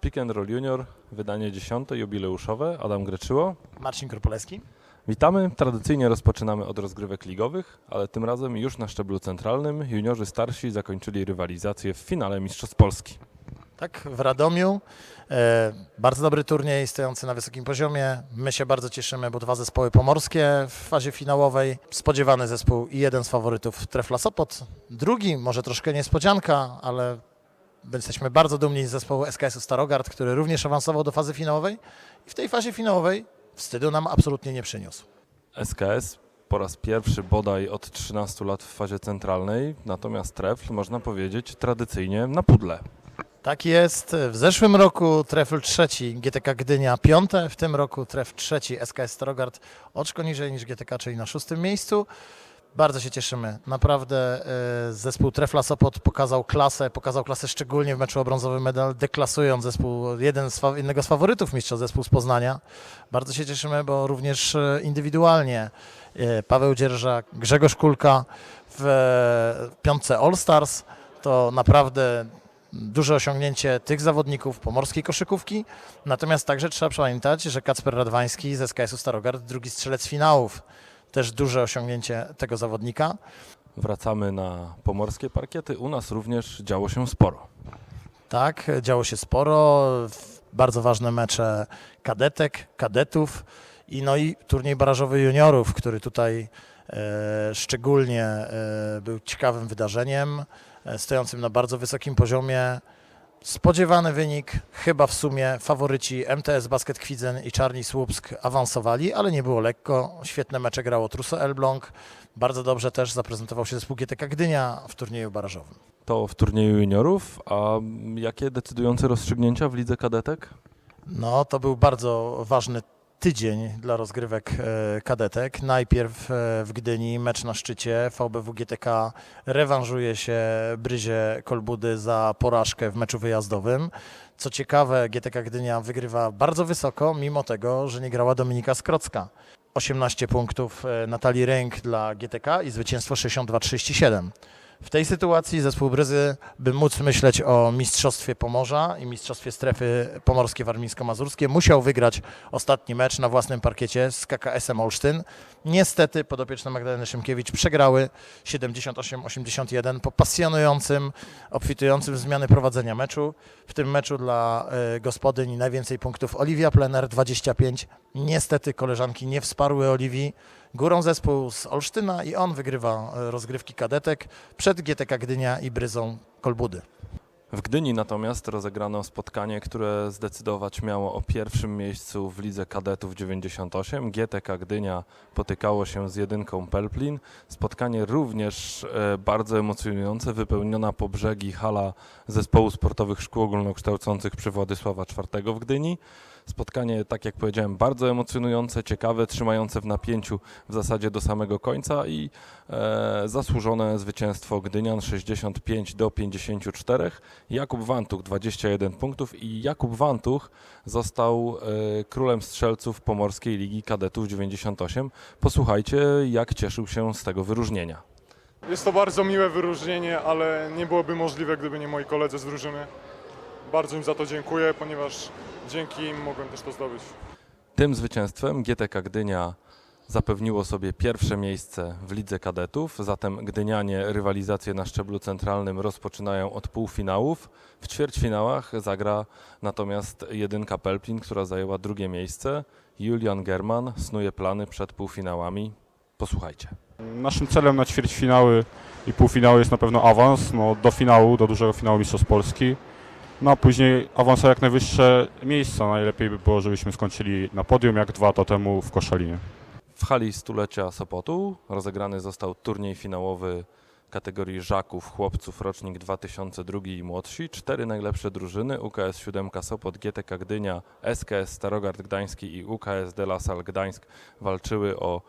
Pick and Roll Junior, wydanie dziesiąte, jubileuszowe. Adam Greczyło. Marcin Korpoleski. Witamy. Tradycyjnie rozpoczynamy od rozgrywek ligowych, ale tym razem już na szczeblu centralnym juniorzy starsi zakończyli rywalizację w finale Mistrzostw Polski. Tak, w Radomiu. E, bardzo dobry turniej, stojący na wysokim poziomie. My się bardzo cieszymy, bo dwa zespoły pomorskie w fazie finałowej. Spodziewany zespół i jeden z faworytów Trefla Sopot. Drugi, może troszkę niespodzianka, ale jesteśmy bardzo dumni z zespołu SKS-u Starogard, który również awansował do fazy finałowej. I w tej fazie finałowej wstydu nam absolutnie nie przyniósł. SKS po raz pierwszy bodaj od 13 lat w fazie centralnej, natomiast Trefl można powiedzieć tradycyjnie na pudle. Tak jest. W zeszłym roku trefl trzeci GTK Gdynia piąte, w tym roku tref trzeci SKS Starogard oczko niżej niż GTK, czyli na szóstym miejscu. Bardzo się cieszymy. Naprawdę e, zespół Trefla Sopot pokazał klasę, pokazał klasę szczególnie w meczu o brązowy medal, deklasując zespół, jeden z, jednego z faworytów mistrza, zespół z Poznania. Bardzo się cieszymy, bo również e, indywidualnie e, Paweł Dzierżak, Grzegorz Kulka w piątce All Stars to naprawdę duże osiągnięcie tych zawodników pomorskiej koszykówki. Natomiast także trzeba pamiętać, że Kacper Radwański z SKS-u Starogard, drugi strzelec finałów, też duże osiągnięcie tego zawodnika. Wracamy na pomorskie parkiety. U nas również działo się sporo. Tak, działo się sporo, bardzo ważne mecze kadetek, kadetów i no i turniej barażowy juniorów, który tutaj e, szczególnie e, był ciekawym wydarzeniem, e, stojącym na bardzo wysokim poziomie. Spodziewany wynik, chyba w sumie faworyci MTS Basket Kwidzen i Czarni Słupsk awansowali, ale nie było lekko. Świetne mecze grało Truso Elbląg. Bardzo dobrze też zaprezentował się zespół GTK Gdynia w turnieju barażowym. To w turnieju juniorów, a jakie decydujące rozstrzygnięcia w lidze kadetek? No, to był bardzo ważny tydzień dla rozgrywek e, kadetek. Najpierw e, w Gdyni mecz na szczycie. VBW GTK rewanżuje się Bryzie Kolbudy za porażkę w meczu wyjazdowym. Co ciekawe, GTK Gdynia wygrywa bardzo wysoko, mimo tego, że nie grała Dominika Skrocka. 18 punktów e, Natalii Ręk dla GTK i zwycięstwo 62-37. W tej sytuacji zespół Bryzy, by móc myśleć o mistrzostwie Pomorza i mistrzostwie strefy pomorskie warmińsko-mazurskie, musiał wygrać ostatni mecz na własnym parkiecie z KKS-em Olsztyn. Niestety podopieczne Magdaleny Szymkiewicz przegrały 78-81 po pasjonującym, obfitującym zmiany prowadzenia meczu. W tym meczu dla e, gospodyń najwięcej punktów Oliwia Plener 25. Niestety koleżanki nie wsparły Oliwii. Górą zespół z Olsztyna i on wygrywa e, rozgrywki kadetek przed GTK Gdynia i Bryzą Kolbudy. W Gdyni natomiast rozegrano spotkanie, które zdecydować miało o pierwszym miejscu w lidze kadetów 98. GTK Gdynia potykało się z jedynką Pelplin. Spotkanie również e, bardzo emocjonujące, wypełniona po brzegi hala zespołu sportowych szkół ogólnokształcących przy Władysława IV w Gdyni. Spotkanie, tak jak powiedziałem, bardzo emocjonujące, ciekawe, trzymające w napięciu w zasadzie do samego końca i e, zasłużone zwycięstwo Gdynian 65 do 54. Jakub Wantuch 21 punktów i Jakub Wantuch został e, królem strzelców Pomorskiej Ligi Kadetów 98. Posłuchajcie, jak cieszył się z tego wyróżnienia. Jest to bardzo miłe wyróżnienie, ale nie byłoby możliwe, gdyby nie moi koledzy z drużyny. Bardzo im za to dziękuję, ponieważ dzięki im mogłem też to zdobyć. Tym zwycięstwem GTK Gdynia zapewniło sobie pierwsze miejsce w lidze kadetów, zatem Gdynianie rywalizację na szczeblu centralnym rozpoczynają od półfinałów. W ćwierćfinałach zagra natomiast jedynka Pelplin, która zajęła drugie miejsce. Julian German snuje plany przed półfinałami. Posłuchajcie. Naszym celem na ćwierćfinały i półfinały jest na pewno awans no, do finału, do dużego finału Mistrzostw Polski. No a później awans jak najwyższe miejsca. Najlepiej by było, żebyśmy skończyli na podium, jak dwa lata temu w Koszalinie. W hali stulecia Sopotu rozegrany został turniej finałowy kategorii żaków chłopców rocznik 2002 i młodsi. Cztery najlepsze drużyny UKS 7 Sopot, GTK Gdynia, SKS Starogard Gdański i UKS De La Salle Gdańsk walczyły o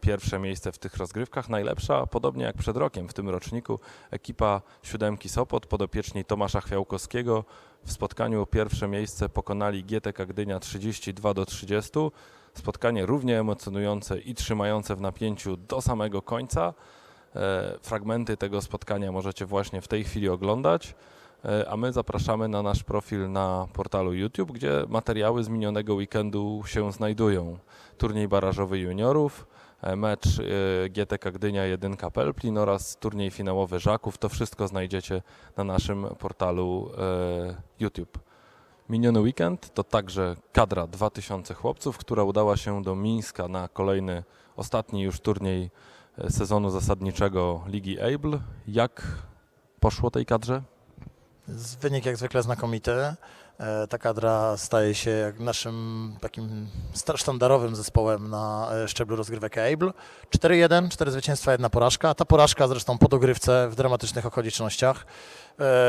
pierwsze miejsce w tych rozgrywkach. Najlepsza, podobnie jak przed rokiem w tym roczniku, ekipa siódemki Sopot podopieczni Tomasza Chwiałkowskiego w spotkaniu o pierwsze miejsce pokonali GTK Gdynia 32 do 30. Spotkanie równie emocjonujące i trzymające w napięciu do samego końca. E, Fragmenty tego spotkania możecie właśnie w tej chwili oglądać. E, A my zapraszamy na nasz profil na portalu YouTube, gdzie materiały z minionego weekendu się znajdują. Turniej barażowy juniorów, e, mecz e, GTK Gdynia 1 Pelplin oraz turniej finałowy Żaków. To wszystko znajdziecie na naszym portalu e, YouTube. Miniony weekend to także kadra 2000 chłopców, która udała się do Mińska na kolejny, ostatni już turniej e, sezonu zasadniczego Ligi Able. Jak poszło tej kadrze? Wynik jak zwykle znakomity. E, Ta kadra staje się naszym takim sztandarowym zespołem na e, szczeblu rozgrywek ABLE. 4-1, 4 zwycięstwa, jedna porażka. Ta porażka zresztą po dogrywce w dramatycznych okolicznościach. E,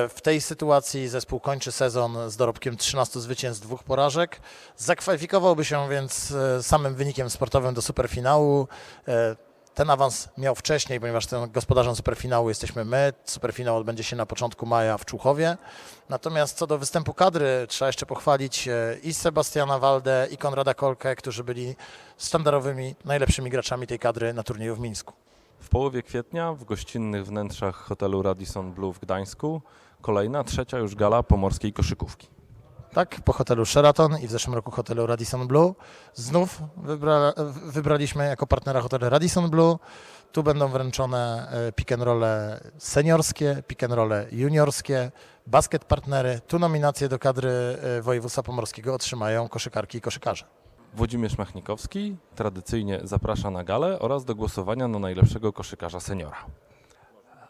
W tej sytuacji zespół kończy sezon z dorobkiem 13 zwycięstw, dwóch porażek. Zakwalifikowałby się więc samym wynikiem sportowym do superfinału. Ten awans miał wcześniej, ponieważ tym gospodarzem superfinału jesteśmy my. Superfinał odbędzie się na początku maja w Człuchowie. Natomiast co do występu kadry, trzeba jeszcze pochwalić e, i Sebastiana Waldę, i Konrada Kolkę, którzy byli sztandarowymi, najlepszymi graczami tej kadry na turnieju w Mińsku. W połowie kwietnia w gościnnych wnętrzach hotelu Radisson Blue w Gdańsku kolejna, trzecia już gala pomorskiej koszykówki. Tak, po hotelu Sheraton i w zeszłym roku hotelu Radisson Blue. Znów wybra, wybraliśmy jako partnera hotel Radisson Blue. Tu będą wręczone e, pick and role seniorskie, pick and role juniorskie, basket partnery. Tu nominacje do kadry e, województwa pomorskiego otrzymają koszykarki i koszykarze. Włodzimierz Machnikowski tradycyjnie zaprasza na galę oraz do głosowania na najlepszego koszykarza seniora.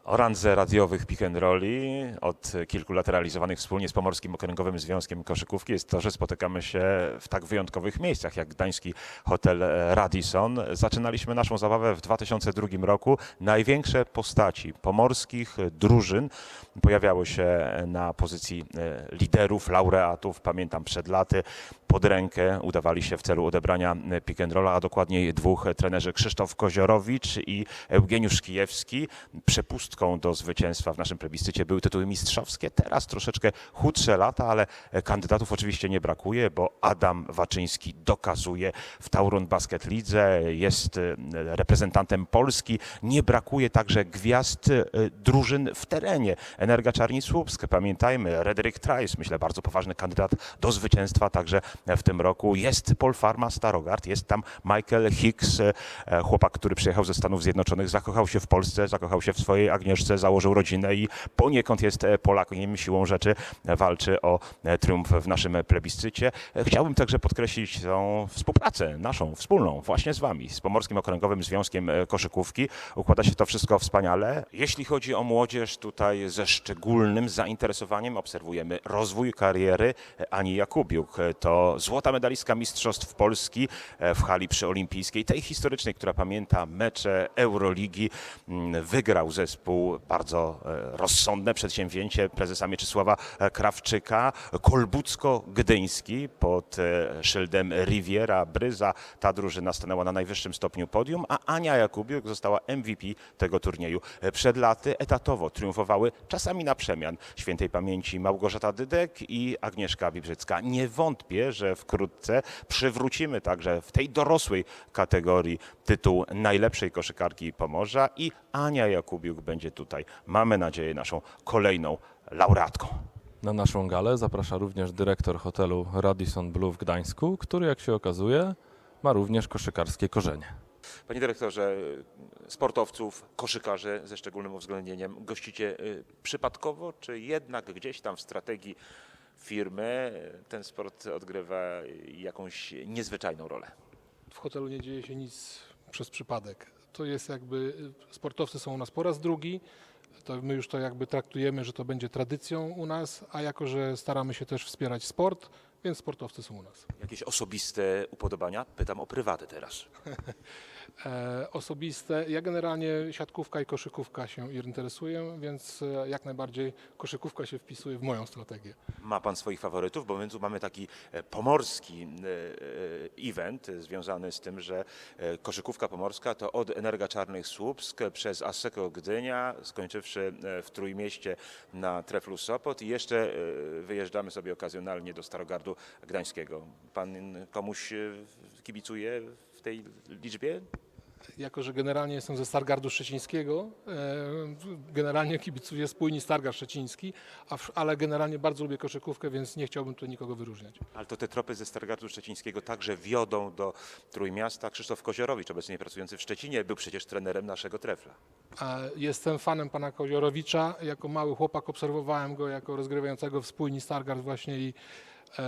O randze radiowych pick and rolli od kilku lat realizowanych wspólnie z Pomorskim Okręgowym Związkiem Koszykówki jest to, że spotykamy się w tak wyjątkowych miejscach jak gdański hotel Radisson. Zaczynaliśmy naszą zabawę w 2002 roku. Największe postaci pomorskich drużyn pojawiały się na pozycji e, liderów, laureatów. Pamiętam przed laty pod rękę udawali się w celu odebrania pick and rolla, a dokładniej dwóch trenerzy Krzysztof Koziorowicz i Eugeniusz Kijewski. Do zwycięstwa w naszym plebiscycie były tytuły mistrzowskie. Teraz troszeczkę chudsze lata, ale kandydatów oczywiście nie brakuje, bo Adam Waczyński dokazuje w Taurun Basket Lidze, jest e, reprezentantem Polski. Nie brakuje także gwiazd e, drużyn w terenie. Energa Czarni Słupsk, pamiętajmy, Rederik Trice, myślę bardzo poważny kandydat do zwycięstwa także w tym roku. Jest Paul Farma Starogard, jest tam Michael Hicks, e, chłopak, który przyjechał ze Stanów Zjednoczonych, zakochał się w Polsce, zakochał się w swojej Agnieszce, założył rodzinę i poniekąd jest e, Polakiem, siłą rzeczy walczy o e, triumf w naszym plebiscycie. E, Chciałbym także podkreślić tą współpracę naszą, wspólną, właśnie z Wami, z Pomorskim Okręgowym Związkiem Koszykówki. Układa się to wszystko wspaniale. Jeśli chodzi o młodzież, tutaj ze szczególnym zainteresowaniem obserwujemy rozwój kariery Ani Jakubiuk. To złota medalistka Mistrzostw Polski w hali przyolimpijskiej, tej historycznej, która pamięta mecze Euroligi. Mm, Wygrał zespół bardzo e, rozsądne przedsięwzięcie prezesa Mieczysława e, Krawczyka. Kolbucko-Gdyński pod e, szyldem Riviera Bryza. Ta drużyna stanęła na najwyższym stopniu podium, a Ania Jakubiuk została MVP tego turnieju. Przed laty etatowo triumfowały czasami na przemian świętej pamięci Małgorzata Dydek i Agnieszka Bibrzycka. Nie wątpię, że wkrótce przywrócimy także w tej dorosłej kategorii tytuł najlepszej koszykarki Pomorza i Ania Jakubiuk będzie tutaj, mamy nadzieję, naszą kolejną laureatką. Na naszą galę zaprasza również dyrektor hotelu Radisson Blue w Gdańsku, który jak się okazuje ma również koszykarskie korzenie. Panie dyrektorze, sportowców, koszykarzy ze szczególnym uwzględnieniem gościcie y, przypadkowo, czy jednak gdzieś tam w strategii firmy ten sport odgrywa jakąś niezwyczajną rolę? w hotelu nie dzieje się nic przez przypadek. To jest jakby, sportowcy są u nas po raz drugi, to my już to jakby traktujemy, że to będzie tradycją u nas, a jako, że staramy się też wspierać sport, więc sportowcy są u nas. Jakieś osobiste upodobania? Pytam o prywaty teraz. E, osobiste, ja generalnie siatkówka i koszykówka się interesuję, więc e, jak najbardziej koszykówka się wpisuje w moją strategię. Ma pan swoich faworytów? Bo my mamy taki e, pomorski event związany z tym, że koszykówka pomorska to od Energa Czarnych Słupsk przez Asseco Gdynia, skończywszy w Trójmieście na Treflu Sopot i jeszcze wyjeżdżamy sobie okazjonalnie do Starogardu Gdańskiego. Pan komuś kibicuje w tej liczbie? jako że generalnie jestem ze Stargardu Szczecińskiego, e, generalnie kibicuję spójni Stargard Szczeciński, ale generalnie bardzo lubię koszykówkę, więc nie chciałbym tu nikogo wyróżniać. Ale to te tropy ze Stargardu Szczecińskiego także wiodą do Trójmiasta. Krzysztof Koziorowicz, obecnie pracujący w Szczecinie, był przecież trenerem naszego trefla. A Jestem fanem pana Koziorowicza. Jako mały chłopak obserwowałem go jako rozgrywającego w spójni Stargard właśnie i e,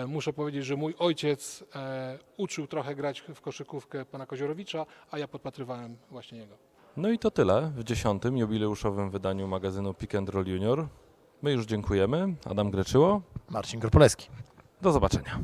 muszę powiedzieć, że mój ojciec e, uczył trochę grać w koszykówkę pana Koziorowicza, a ja podpatrywałem właśnie jego. No i to tyle w dziesiątym jubileuszowym wydaniu magazynu Pick and Roll Junior. My już dziękujemy. Adam Greczyło. Marcin Korpoleski. Do zobaczenia.